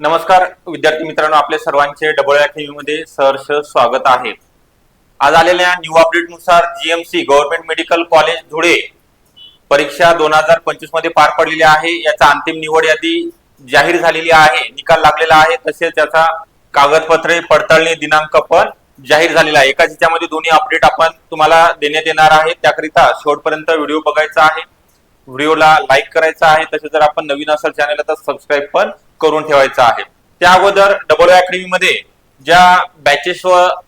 नमस्कार विद्यार्थी मित्रांनो आपल्या सर्वांचे डबल अकॅडमी मध्ये सहर्ष स्वागत आहे. आज आलेल्या new अपडेटनुसार GMC government medical college Dhule परीक्षा दोन हजार पंचवीसमध्ये पार पडलेली आहे. याचा अंतिम निवड यादी जाहीर झालेली आहे. निकाल लागलेला आहे. तसेच त्याचा कागदपत्रे पडताळणी दिनांक पण जाहीर झालेला आहे. एकाच ह्याच्यामध्ये दोन्ही अपडेट आपण तुम्हाला देण्यात येणार आहे त्याकरिता शेवटपर्यंत व्हिडिओ बघायचा आहे. व्हिडिओला लाईक करायचा आहे. तसेच जर आपण नवीन असाल चॅनलला तर सबस्क्राईब पण करून ठेवायचं आहे. त्या अगोदर डबल अकॅडमीमध्ये ज्या बॅचेस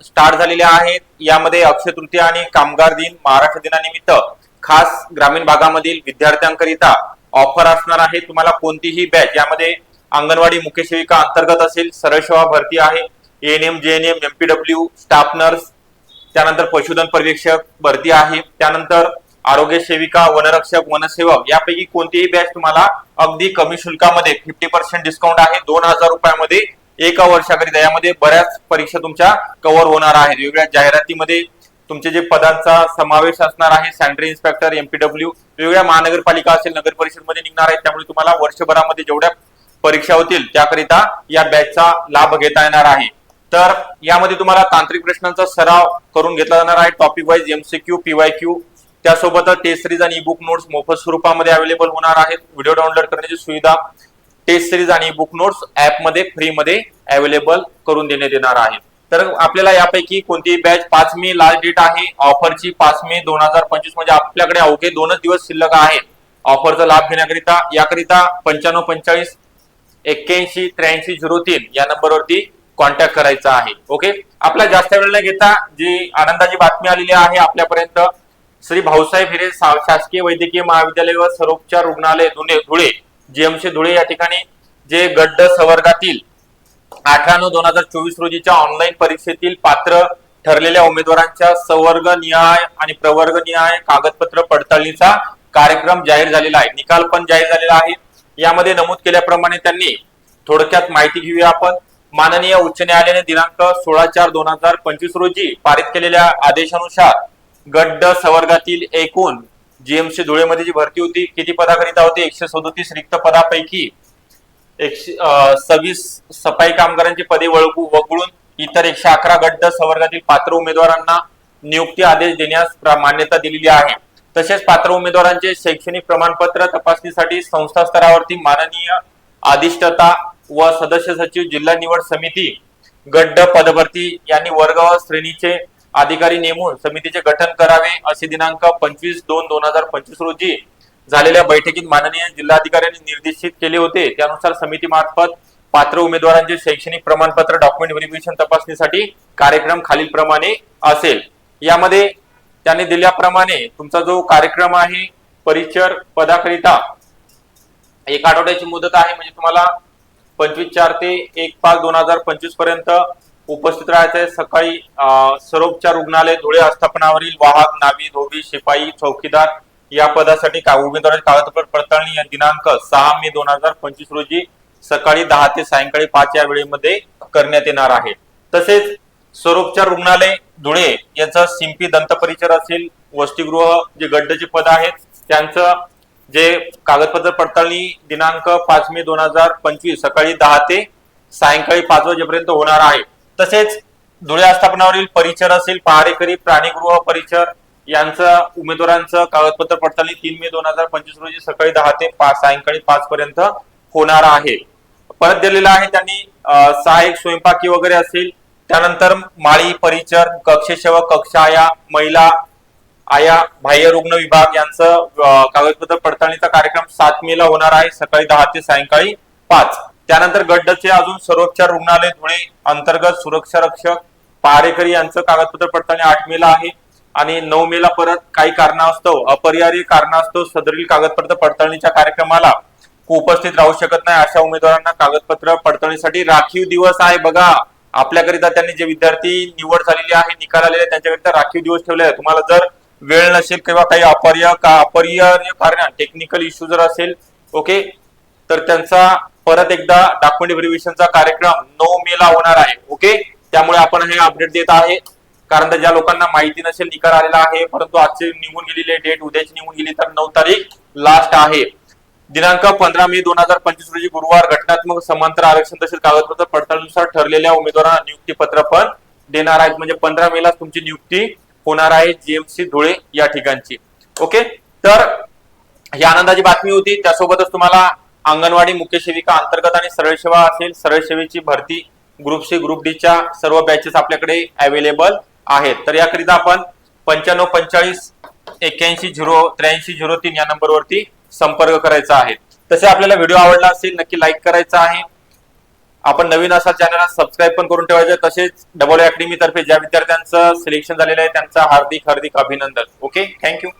स्टार्ट झालेल्या आहेत यामध्ये अक्षय तृतीया आणि कामगार दिन महाराष्ट्र दिनानिमित्त खास ग्रामीण भागामधील विद्यार्थ्यांकरिता ऑफर असणार आहे. तुम्हाला कोणतीही बॅच यामध्ये अंगणवाडी मुख्य सेविका अंतर्गत असेल सरळ सेवा भरती आहे ANM JNM MPW staff nurse त्यानंतर पशुधन पर्यवेक्षक भरती आहे. त्यानंतर आरोग्य सेविका वनरक्षक वनसेवक यापैकी कोणतीही बॅच तुम्हाला अगदी कमी शुल्कामध्ये फिफ्टी पर्सेंट डिस्काउंट आहे. दोन हजार रुपयामध्ये एका वर्षाकरिता. यामध्ये बऱ्याच परीक्षा तुमच्या कव्हर होणार आहेत. वेगवेगळ्या जाहिरातीमध्ये तुमचे जे पदांचा समावेश असणार आहे सॅनिटरी इन्स्पेक्टर एमपीडब्ल्यू वेगवेगळ्या महानगरपालिका असेल नगर परिषदमध्ये निघणार आहेत. त्यामुळे तुम्हाला वर्षभरामध्ये जेवढ्या परीक्षा होतील त्याकरिता या बॅचचा लाभ घेता येणार आहे. तर यामध्ये तुम्हाला तांत्रिक प्रश्नांचा सराव करून घेतला जाणार आहे. टॉपिक वाईज एमसीक्यू पीवाय क्यू त्यासोबतच टेस्ट सिरीज आणि बुक नोट्स मोफत स्वरूपामध्ये अवेलेबल होणार आहेत. व्हिडिओ डाउनलोड करण्याची सुविधा टेस्ट सिरीज आणि बुक नोट्स ऍपमध्ये फ्रीमध्ये फ्री मध्ये अवेलेबल करून देण्यात येणार आहे. तर आपल्याला यापैकी कोणतीही बॅच पाच मे लास्ट डेट आहे. ऑफरची पाच मे दोन हजार पंचवीस म्हणजे आपल्याकडे अवघे दोनच दिवस शिल्लक आहे. ऑफरचा लाभ घेण्याकरिता याकरिता पंच्याण्णव पंचेचाळीस एक्क्याऐंशी त्र्याऐंशी झिरो तीन या नंबरवरती कॉन्टॅक्ट करायचा आहे. ओके आपला जास्त वेळ न घेता जी आनंदाची बातमी आलेली आहे आपल्यापर्यंत श्री भाऊसाहेब हिरे शासकीय वैद्यकीय महाविद्यालय व सर्वोपचार रुग्णालय धुळे धुळे जीएमसी धुळे या ठिकाणी जे गड्ड संवर्गातील अठरा नऊ दोन हजार चोवीस रोजीच्या ऑनलाईन परीक्षेतील पात्र ठरलेल्या उमेदवारांच्या संवर्ग निहाय आणि प्रवर्ग निहाय कागदपत्र पडताळणीचा कार्यक्रम जाहीर झालेला आहे. निकाल पण जाहीर झालेला आहे. यामध्ये नमूद केल्याप्रमाणे त्यांनी थोडक्यात माहिती घेऊया आपण. माननीय उच्च न्यायालयाने दिनांक सोळा चार दोन हजार पंचवीस रोजी पारित केलेल्या आदेशानुसार गड्ड संवर्गातील एकूण जीएमसी धुळेमध्ये जी भरती होती किती पदाकरिता होती? एकशे सदोतीस रिक्त पदापैकी एकशे सव्वीस सफाई कामगारांची पदे वळगू वगळून इतर एकशे अकरा गड्ड संवर्गातील पात्र उमेदवारांना नियुक्ती आदेश देण्यास मान्यता दिलेली आहे. तसेच पात्र उमेदवारांचे शैक्षणिक प्रमाणपत्र तपासणीसाठी संस्था स्तरावरती माननीय अधिष्ठता व सदस्य सचिव जिल्हा निवड समिती गड्ड पदभरती यांनी वर्ग व श्रेणीचे अधिकारी नेमून समितीचे गठन करावे असे दिनांक पंचवीस दोन दोन हजार पंचवीस रोजी झालेल्या बैठकीत माननीय जिल्हाधिकाऱ्यांनी निर्देशित केले होते. त्यानुसार समिती मार्फत पात्र उमेदवारांचे शैक्षणिक प्रमाणपत्र डॉक्युमेंट व्हेरिफिकेशन तपासणीसाठी कार्यक्रम खालील प्रमाणे असेल. यामध्ये त्यांनी दिल्याप्रमाणे तुमचा जो कार्यक्रम आहे परिचर पदाकरिता एक आठवड्याची मुदत आहे. म्हणजे तुम्हाला पंचवीस चार ते एक पाच दोन हजार पंचवीसपर्यंत उपस्थित राहायचं आहे सकाळी सरोपच्या रुग्णालय धुळे आस्थापनावरील वाहक नावी धोबी शिपाई चौकीदार या पदासाठी का उमेदवाराची कागदपत्र पडताळणी दिनांक सहा मे दोन हजार पंचवीस रोजी सकाळी दहा ते सायंकाळी पाच या वेळेमध्ये करण्यात येणार आहे. तसेच स्वरूपचार रुग्णालय धुळे यांचं सिंपी दंतपरिचर असेल वसतिगृह जे गड्डचे पद आहेत त्यांचं जे कागदपत्र पडताळणी दिनांक पाच मे दोन हजार पंचवीस सकाळी दहा ते सायंकाळी पाच वाजेपर्यंत होणार आहे. तसेच धुळे आस्थापनावरील परिचर असेल पहारेकरी प्राणीगृह परिचर यांचं उमेदवारांचं कागदपत्र पडताळणी तीन मे दोन हजार पंचवीस रोजी सकाळी दहा ते पाच सायंकाळी पाच पर्यंत होणार आहे. परत दिलेलं आहे त्यांनी सहाय्यक स्वयंपाकी वगैरे असेल त्यानंतर माळी परिचर कक्षसेवक कक्षाया महिला आया बाह्य रुग्ण विभाग यांचं कागदपत्र पडताळणीचा कार्यक्रम सात मे ला होणार आहे सकाळी दहा ते सायंकाळी पाच. त्यानंतर गड्डचे अजून सर्वोपचार रुग्णालय धुळे अंतर्गत सुरक्षा रक्षक पारेकर यांचं कागदपत्र पडताळणी आठ मेला आहे. आणि नऊ मेला परत काही कारणास्तव अपरिहार्य कारणास्तव सदरील कागदपत्र पडताळणीच्या कार्यक्रमाला उपस्थित राहू शकत नाही अशा उमेदवारांना कागदपत्र पडताळणीसाठी राखीव दिवस आहे. बघा आपल्याकरिता त्यांनी जे विद्यार्थी निवड झालेली आहे निकाल आलेले आहे, त्यांच्याकरिता राखीव दिवस ठेवले आहे तुम्हाला जर वेळ नसेल किंवा काही अपरिहार्य का अपरिहार्य कारण टेक्निकल इश्यू जर असेल ओके तर त्यांचा परत एकदा डॉक्युमेंट व्हेरिफिकेशनचा कार्यक्रम नऊ मे ला होणार आहे ओके त्यामुळे आपण हे अपडेट देत आहे. कारण तर ज्या लोकांना माहिती नसेल निकाल आलेला आहे परंतु आजची निघून गेलेली डेट उद्याची निघून गेली तर नऊ तारीख लास्ट आहे. दिनांक पंधरा मे दोन हजार पंचवीस रोजी गुरुवार घटनात्मक समांतर आरक्षण तसेच कागदपत्र पडताळणीनुसार ठरलेल्या उमेदवारांना नियुक्ती पत्र पण देणार आहेत. म्हणजे पंधरा मे ला तुमची नियुक्ती होणार आहे जीएमसी धुळे या ठिकाणची. ओके तर ही आनंदाची बातमी होती. त्यासोबतच तुम्हाला अंगणवाडी मुख्य सेविका अंतर्गत आणि सरळ सेवा असेल सरळ सेवेची भरती ग्रुप सी ग्रुप डी च्या सर्व बॅचेस आपल्याकडे अवेलेबल आहेत. तर याकरिता आपण पंच्याण्णव पंचेचाळीस एक्क्याऐंशी झिरो त्र्याऐंशी झिरो तीन या नंबरवरती संपर्क करायचा आहे. तसे आपल्याला व्हिडिओ आवडला असेल नक्की लाईक करायचा आहे. आपण नवीन असाल चॅनलला सबस्क्राईब पण करून ठेवायचं तसेच डबल अकॅडमी तर्फे ज्या विद्यार्थ्यांचं सिलेक्शन झालेलं आहे त्यांचं हार्दिक हार्दिक अभिनंदन. Okay thank you